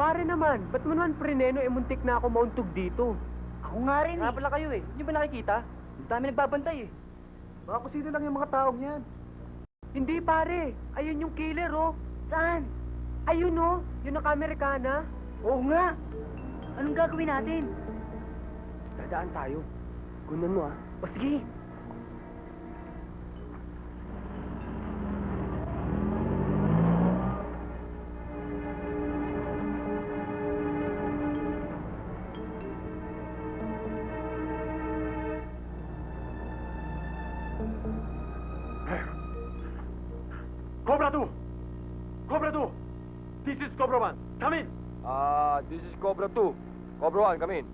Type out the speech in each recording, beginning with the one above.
Pare naman, ba't mo naman preneno eh muntik na ako mauntog dito? Ako nga rin Nga pala kayo eh. Hindi ba nakikita? Ang dami nagbabantay eh. Baka kung sino lang yung mga taong yan. Hindi pare, ayun yung killer oh. Saan? Ayun oh, yun ang Amerikana. Oo nga. Anong gagawin natin? Dadaan tayo. Gunan mo ah. O sige. Cobra 2! Cobra 2! This is Cobra 1. Come in! Ah, this is Cobra 2. Cobra 1, come in.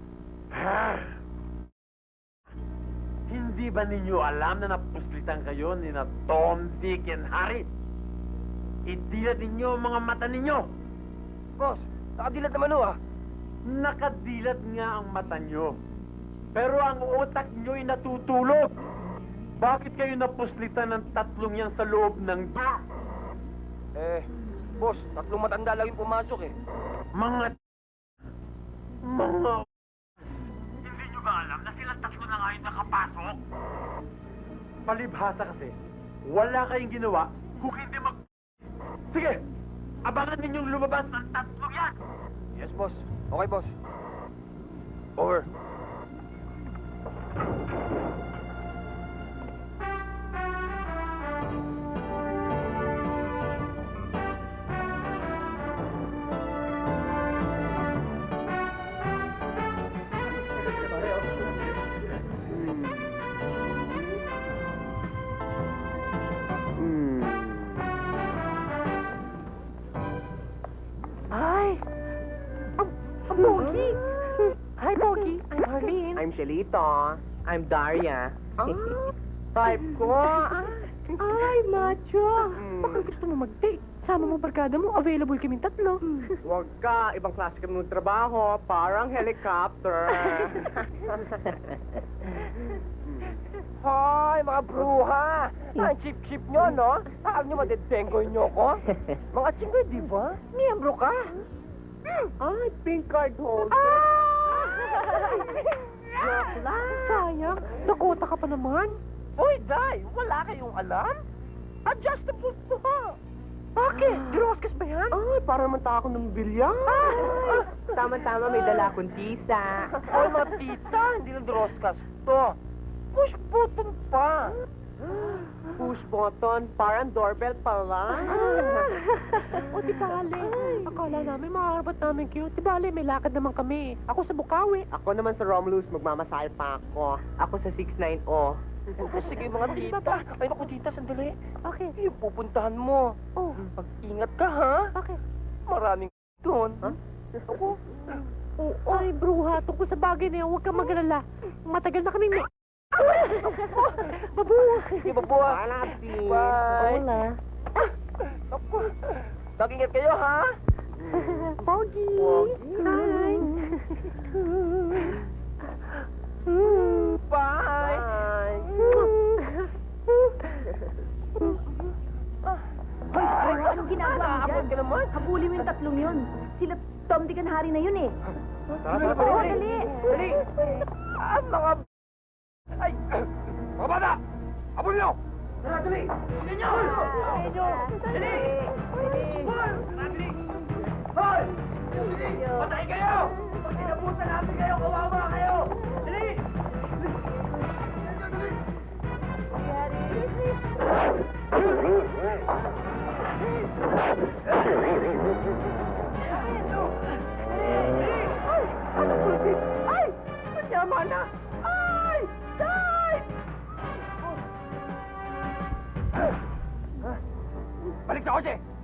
Hindi ba ninyo alam na napuslitan kayo ni na Tom, Dick, and Harry? Itilat ninyo ang mga mata ninyo! Boss, nakadilat naman o ah. Nakadilat nga ang mata nyo. Pero ang utak nyo ay natutulog. Bakit kayo napuslitan ng tatlong yan sa loob ng door? Eh, boss, tatlong matanda lang yung pumasok eh. Mga... Mga... Hindi nyo ba alam na silang tatlo na nga yung nakapasok? Palibhasa kasi, wala kayong ginawa kung hindi mag... Sige! Abangan ninyong lumabas ng tatlong yan! Yes, boss. Okay, boss. Over. Arlene. I'm Daria. Ah, type ko. Ay, macho. Baka gusto mo mag-date. Sama mo barkada mo, available kaming tatlo. Huwag ka, ibang klase kami ng trabaho, parang helicopter. Hoy, mga bruha! Ang chip-chip nyo, no? Saan nyo madedenggoy nyo ko? Mga chinggoy, di ba? Miyembro ka? Ay, pink card holder. Joke lang. Sayang, nakota ka pa naman. Uy, Day! Wala kayong alam? Adjustable to ha! Bakit? Diroskas ba yan? Ay, para naman ako ng bilya. Tama-tama, may dala akong tisa. Hoy, mga tita! Hindi lang droskas to. Push button pa! Push button, parang doorbell pala. o, di bale. Akala namin makakarapat namin kayo. Di bale, may lakad naman kami. Ako sa Bukawi. Ako naman sa Romulus, magmamasahe pa ako. Ako sa 690. Oh, sige, mga tita. Ay, naku, tita, sandali. Bakit? Yung pupuntahan mo. Oh, Mag-ingat ka, ha? bakit? Maraming doon. Ha? Ako? Oh, ay, bruha, tungkol sa bagay na yan, huwag kang mag-alala. Matagal na kami may... Babu! Sige, babuha. Bye. Wala. Naku. Mag-ingat kayo, ha? Pogi! Hi! Bye. Hoy, Hoy, anong ginagawa mo dyan? ka naman. Habulin mo yung tatlong yun. Sila Tom, Harry na yun eh. Tara, tara, dali. dali. Ah, mga... Ay! Mga bata! Abol niyo! Tara, dali! Dali! Hoy! Dali! Hoy! Dali! Patay kayo! Pag sinabutan natin kayo, kawawa kayo! Dali! Dali! Ay! Tama na! Ay! Ay! Balik sa kotse!